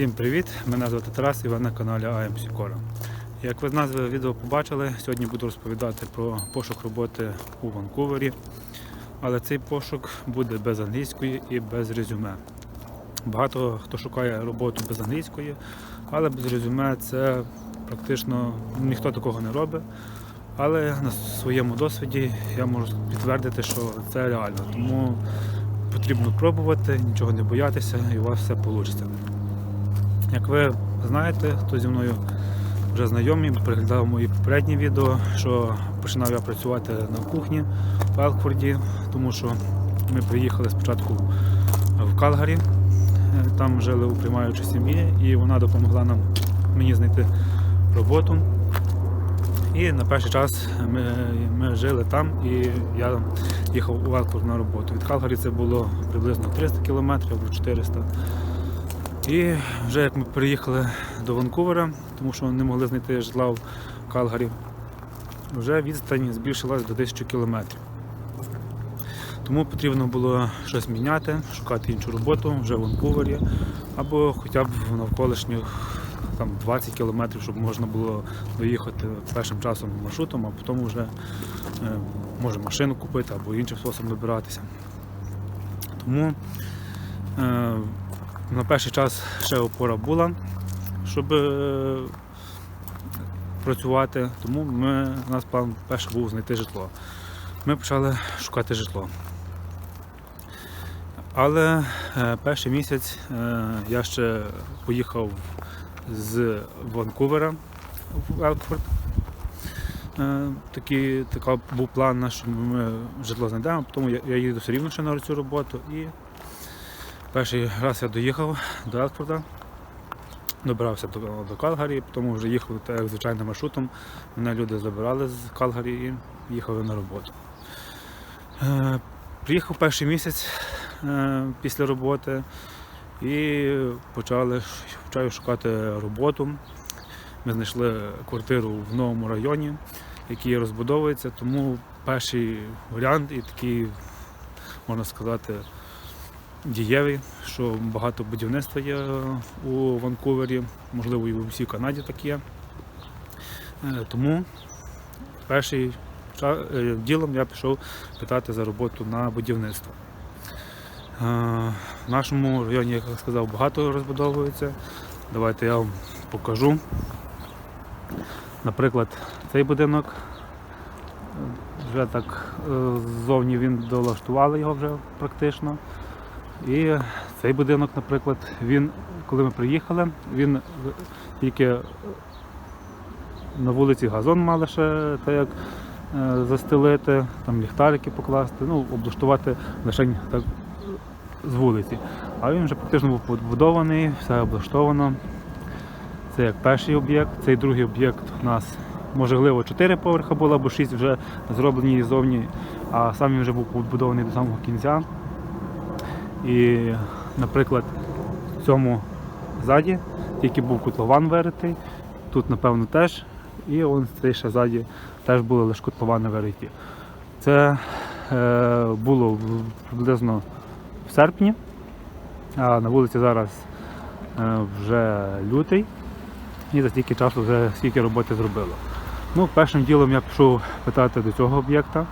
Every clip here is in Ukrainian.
Всім привіт! Мене звати Тарас і ви на каналі AM Psychora. Як ви з назви відео побачили, сьогодні буду розповідати про пошук роботи у Ванкувері. Але цей пошук буде без англійської і без резюме. Багато хто шукає роботу без англійської, але без резюме це практично ніхто такого не робить. Але на своєму досвіді я можу підтвердити, що це реально. Тому потрібно пробувати, нічого не боятися, і у вас все вийде. Як ви знаєте, хто зі мною вже знайомі, переглядав мої попередні відео, що починав я працювати на кухні в Елкфорді, тому що ми приїхали спочатку в Калгарі, е, там жили у приймаючій сім'ї, і вона допомогла нам мені знайти роботу. І на перший час ми, ми жили там, і я їхав у Елкфорд на роботу. Від Калгарі це було приблизно 300 кілометрів або 400 і вже як ми приїхали до Ванкувера, тому що не могли знайти житла в Калгарі, вже відстань збільшилась до 1000 кілометрів. Тому потрібно було щось міняти, шукати іншу роботу вже в Ванкувері, або хоча б в навколишніх там, 20 кілометрів, щоб можна було доїхати першим часом маршрутом, а потім вже е, може машину купити або іншим способом добиратися. Тому е, на перший час ще опора була, щоб е, працювати, тому ми, у нас план перший був знайти житло. Ми почали шукати житло. Але е, перший місяць е, я ще поїхав з Ванкувера в Елкфорд. Такий, така був план, що ми житло знайдемо, тому я їду все рівно ще на цю роботу. І Перший раз я доїхав до Елфорда, добрався до, до Калгарі, тому вже їхав так, звичайним маршрутом. Мене люди забирали з Калгарі і їхали на роботу. Е, приїхав перший місяць е, після роботи і почали почав шукати роботу. Ми знайшли квартиру в новому районі, який розбудовується, тому перший варіант і такий, можна сказати, дієвий, що багато будівництва є у Ванкувері, можливо, і в усій Канаді так є. Е, Тому першим ділом я пішов питати за роботу на будівництво. Е, В нашому районі, як я сказав, багато розбудовується. Давайте я вам покажу. Наприклад, цей будинок. Вже так е, ззовні він долаштували його вже практично. І цей будинок, наприклад, він, коли ми приїхали, він тільки на вулиці газон мали ще так як е, застелити, там ліхтарики покласти, ну, облаштувати лише так з вулиці. А він вже практично був побудований, все облаштовано. Це як перший об'єкт, цей другий об'єкт у нас можливо 4 поверха було, або 6 вже зроблені ззовні, а сам він вже був побудований до самого кінця. І, наприклад, в цьому ззаді тільки був котлован виритий, тут, напевно, теж. І он цей ще ззаді теж було лише котловани вириті. Це е, було приблизно в серпні, а на вулиці зараз е, вже лютий. І за стільки часу вже скільки роботи зробило. Ну, першим ділом я пішов питати до цього об'єкта.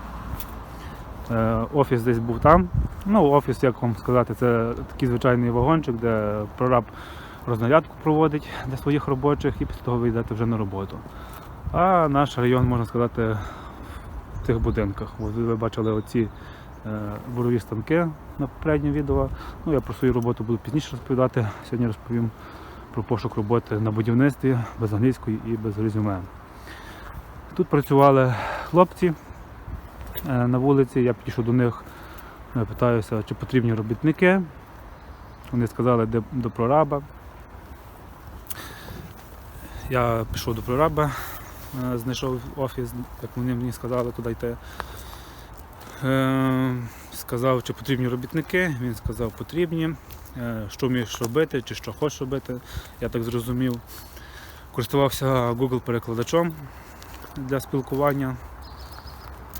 Е, Офіс десь був там. Ну, офіс, як вам сказати, це такий звичайний вагончик, де прораб рознарядку проводить для своїх робочих і після того ви йдете вже на роботу. А наш район, можна сказати, в цих будинках. От ви бачили оці е, бурові станки на попередньому відео. Ну, я про свою роботу буду пізніше розповідати. Сьогодні розповім про пошук роботи на будівництві без англійської і без резюме. Тут працювали хлопці на вулиці, я підійшов до них, е, питаюся, чи потрібні робітники. Вони сказали, де до прораба. Я пішов до прораба, е, знайшов офіс, як вони мені сказали, куди йти. Е, Сказав, чи потрібні робітники. Він сказав, потрібні. Е, Що вмієш робити, чи що хочеш робити. Я так зрозумів. Користувався Google перекладачом для спілкування.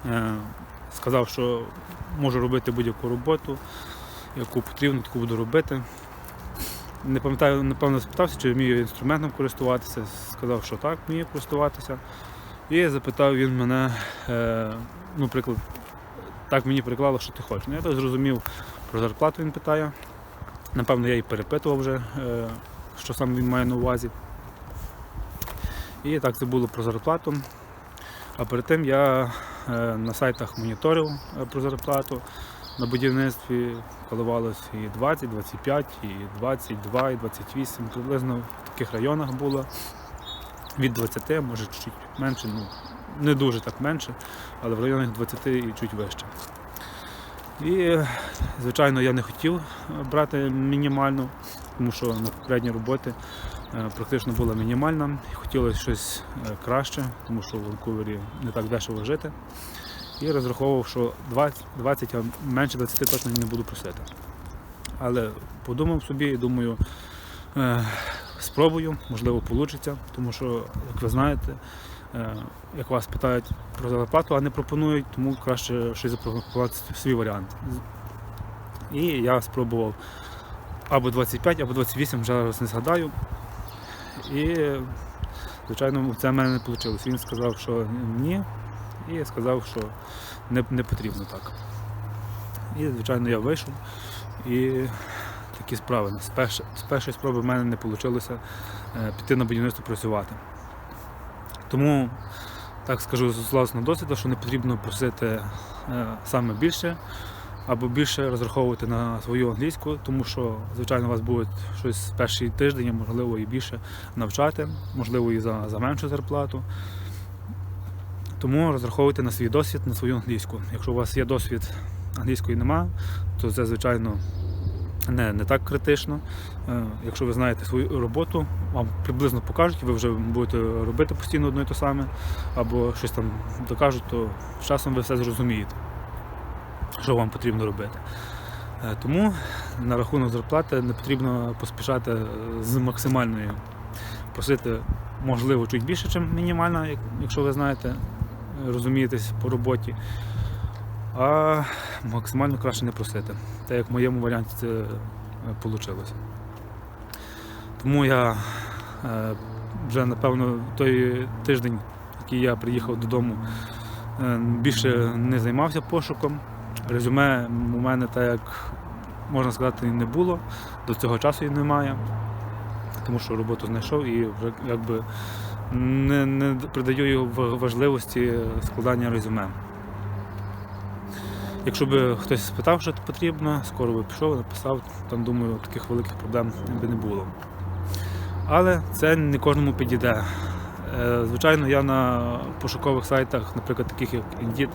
Е, Сказав, що можу робити будь-яку роботу, яку потрібно, таку буду робити. Не пам'ятаю, напевно, спитався, чи вмію інструментом користуватися. Сказав, що так, вмію користуватися. І запитав він мене, е, ну, наприклад, так мені приклало, що ти хочеш. Ну, я так зрозумів про зарплату, він питає. Напевно, я і перепитував вже, е, що саме він має на увазі. І так це було про зарплату. А перед тим я на сайтах моніторив е, про зарплату на будівництві коливалось і 20, 25, і 22, і 28. Приблизно в таких районах було від 20, може чуть менше, ну не дуже так менше, але в районах 20 і чуть вище. І, звичайно, я не хотів е, брати мінімальну, тому що на попередній роботі е, практично була мінімальна. Хотілося щось е, краще, тому що в Ванкувері не так дешево жити. І розраховував, що 20, 20 а менше 20 точно не буду просити. Але подумав собі і думаю, е, спробую, можливо, вийде, тому що, як ви знаєте, е, як вас питають про зарплату, а не пропонують, тому краще щось запропонувати свій варіант. І я спробував або 25, або 28, вже зараз не згадаю. І, звичайно, це в мене не вийшло. Він сказав, що ні, і сказав, що не, не потрібно так. І, звичайно, я вийшов і такі справи. З першої, з першої спроби в мене не вийшло е, піти на будівництво працювати. Тому так скажу з власного досвіду, що не потрібно просити е, саме більше або більше розраховувати на свою англійську, тому що, звичайно, у вас буде щось перший тиждень, можливо і більше навчати, можливо, і за, за меншу зарплату. Тому розраховуйте на свій досвід, на свою англійську. Якщо у вас є досвід англійської нема, то це, звичайно, не, не так критично. Е, Якщо ви знаєте свою роботу, вам приблизно покажуть, ви вже будете робити постійно одне і те саме, або щось там докажуть, то з часом ви все зрозумієте, що вам потрібно робити. Е, Тому на рахунок зарплати не потрібно поспішати з максимальною. Просити, можливо, чуть більше, ніж мінімальна, якщо ви знаєте, розумієтесь по роботі. А максимально краще не просити. Так як в моєму варіанті це вийшло. Тому я е, вже, напевно, той тиждень, який я приїхав додому, е, більше не займався пошуком. Резюме у мене, так як можна сказати, не було, до цього часу і немає, тому що роботу знайшов і якби не, не придаю важливості складання резюме. Якщо б хтось спитав, що потрібно, скоро би пішов, написав, там думаю, таких великих проблем би не було. Але це не кожному підійде. Е, Звичайно, я на пошукових сайтах, наприклад, таких як Indeed,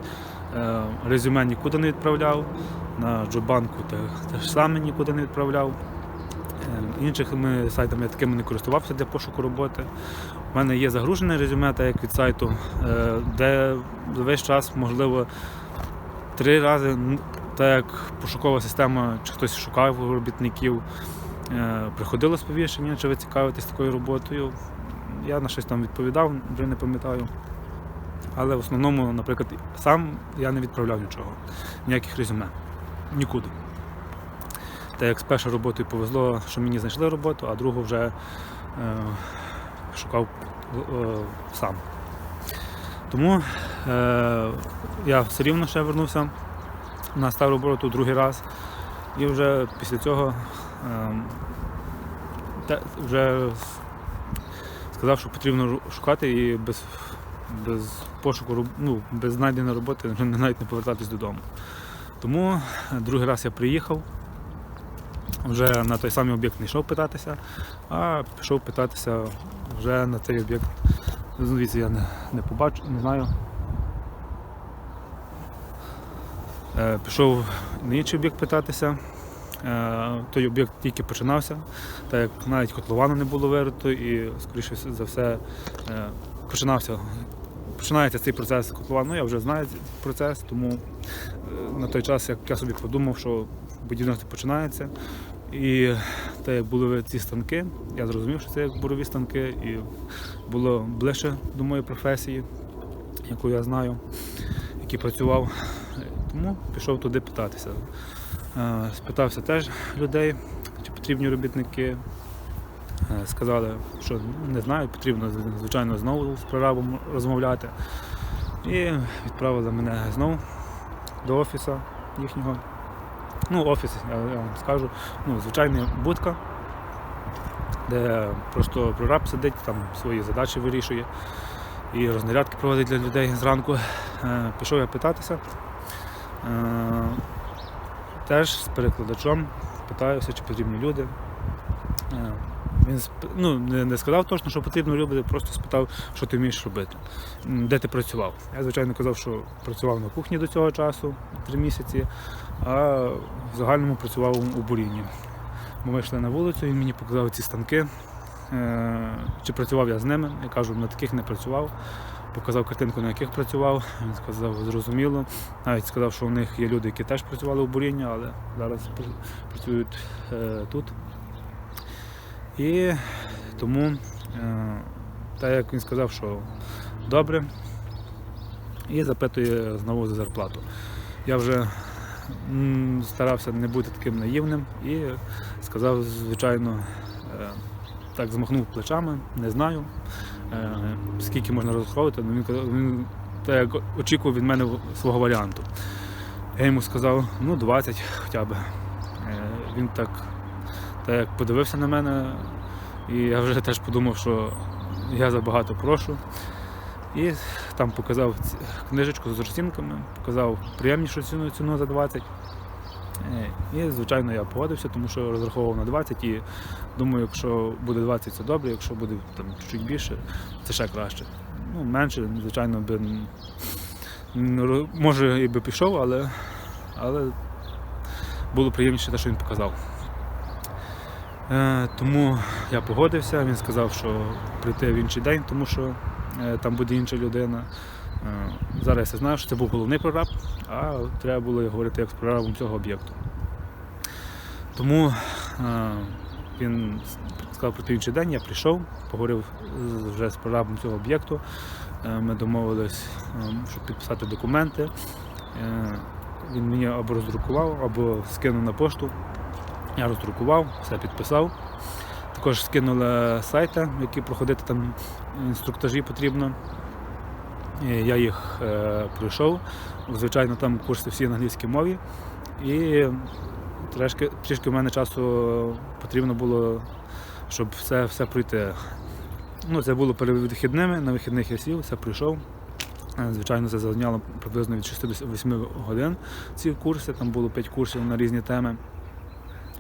резюме нікуди не відправляв, на Джобанку те- теж саме нікуди не відправляв. Е, Іншими сайтами я такими не користувався для пошуку роботи. У мене є загружене резюме, так як від сайту, е, де весь час, можливо, три рази, так як пошукова система, чи хтось шукав робітників, е, приходило сповіщення, чи ви цікавитесь такою роботою. Я на щось там відповідав, вже не пам'ятаю. Але в основному, наприклад, сам я не відправляв нічого, ніяких резюме. Нікуди. Та як з першою роботою повезло, що мені знайшли роботу, а другу вже е, шукав е, сам. Тому е, я все рівно ще вернувся на стару роботу другий раз. І вже після цього е, вже сказав, що потрібно шукати і без, без пошуку, ну, без знайденої роботи навіть не повертатись додому. Тому е, другий раз я приїхав. Вже на той самий об'єкт не йшов питатися, а пішов питатися вже на цей об'єкт. Звідси я не, не побачу, не знаю. Е, пішов на інший об'єкт питатися. Е, той об'єкт тільки починався, так як навіть котловану не було вирито і, скоріше за все, е, починався. Починається цей процес котловану. Ну, я вже знаю цей процес, тому е, на той час, як я собі подумав, що будівництво починається. І так як були ці станки, я зрозумів, що це бурові станки, і було ближче до моєї професії, яку я знаю, який працював. Тому пішов туди питатися. Е, Спитався теж людей, чи потрібні робітники. Е, Сказали, що не знаю, потрібно звичайно знову з прорабом розмовляти. І відправили мене знову до офісу їхнього. Ну, офіс, я, вам скажу, ну, звичайна будка, де просто прораб сидить, там свої задачі вирішує і рознарядки проводить для людей зранку. Е, Пішов я питатися. Е, Теж з перекладачом питаюся, чи потрібні люди. Він ну, не, сказав точно, що потрібно люди, просто спитав, що ти вмієш робити, де ти працював. Я, звичайно, казав, що працював на кухні до цього часу, три місяці, а в загальному працював у бурінні. Ми вийшли на вулицю, він мені показав ці станки. Е, Чи працював я з ними? Я кажу, на таких не працював. Показав картинку, на яких працював. Він сказав, зрозуміло. Навіть сказав, що у них є люди, які теж працювали у бурінні, але зараз працюють е, тут. І тому, е, так як він сказав, що добре, і запитує знову за зарплату. Я вже старався не бути таким наївним і сказав, звичайно, е, так змахнув плечами, не знаю, е, скільки можна розраховувати, але він, він так як очікував від мене свого варіанту. Я йому сказав, ну 20 хоча б. Він так, так як подивився на мене, і я вже теж подумав, що я забагато прошу. І там показав книжечку з розцінками, показав приємнішу ціну, ціну за 20. Е, І, звичайно, я погодився, тому що розраховував на 20 і думаю, якщо буде 20, це добре, якщо буде там чуть більше, це ще краще. Ну, менше, звичайно, би може і би пішов, але, але було приємніше те, що він показав. Е, тому я погодився, він сказав, що прийти в інший день, тому що е, там буде інша людина. Е, зараз я знаю, що це був головний прораб, а треба було говорити як з прорабом цього об'єкту. Тому він сказав про інший день, я прийшов, поговорив вже з прорабом цього об'єкту. Ми домовились, щоб підписати документи. Він мені або роздрукував, або скинув на пошту. Я роздрукував, все підписав. Також скинули сайти, які проходити там інструктажі потрібно. Я їх е, пройшов. Звичайно, там курси всі на англійській мові. І трішки, трішки в мене часу потрібно було, щоб все, все пройти. Ну, це було перед вихідними, на вихідних я сів, все пройшов. Е, Звичайно, це зайняло приблизно від 6 до 8 годин ці курси. Там було 5 курсів на різні теми.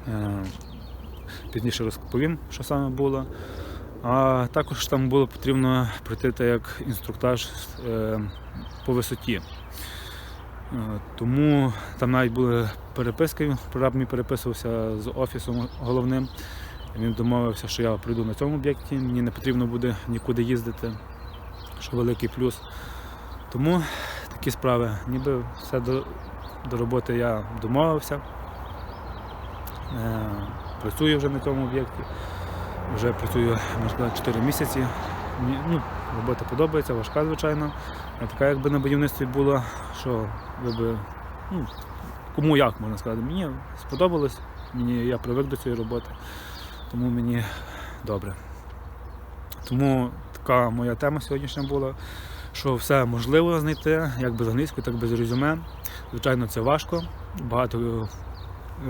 Е, Пізніше розповім, що саме було. А також там було потрібно пройти так як інструктаж е, по висоті. Е, Тому там навіть були переписки, прораб мій переписувався з офісом головним. Він домовився, що я прийду на цьому об'єкті, мені не потрібно буде нікуди їздити, що великий плюс. Тому такі справи. Ніби все до, до роботи я домовився. Е, Працюю вже на цьому об'єкті. Вже працюю, можна 4 місяці. Ну, робота подобається, важка, звичайно. Не така, якби на будівництві була, що би, ну, кому як можна сказати. Мені сподобалось, мені, я привик до цієї роботи, тому мені добре. Тому така моя тема сьогоднішня була, що все можливо знайти, як без англійської, так і без резюме. Звичайно, це важко. Багато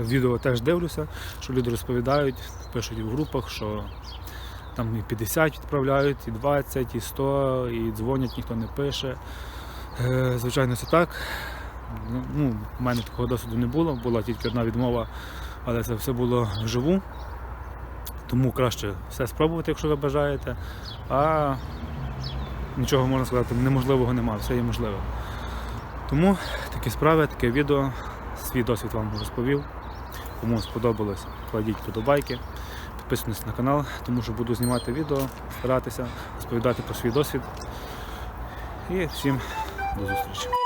відео теж дивлюся, що люди розповідають, пишуть в групах, що там і 50 відправляють, і 20, і 100, і дзвонять, ніхто не пише. Е, Звичайно, це так. Ну, У мене такого досвіду не було, була тільки одна відмова, але це все було вживу. Тому краще все спробувати, якщо ви бажаєте. А нічого можна сказати, неможливого немає, все є можливе. Тому такі справи, таке відео, свій досвід вам розповів. Кому сподобалось, кладіть подобайки, підписуйтесь на канал, тому що буду знімати відео, старатися розповідати про свій досвід. І всім до зустрічі.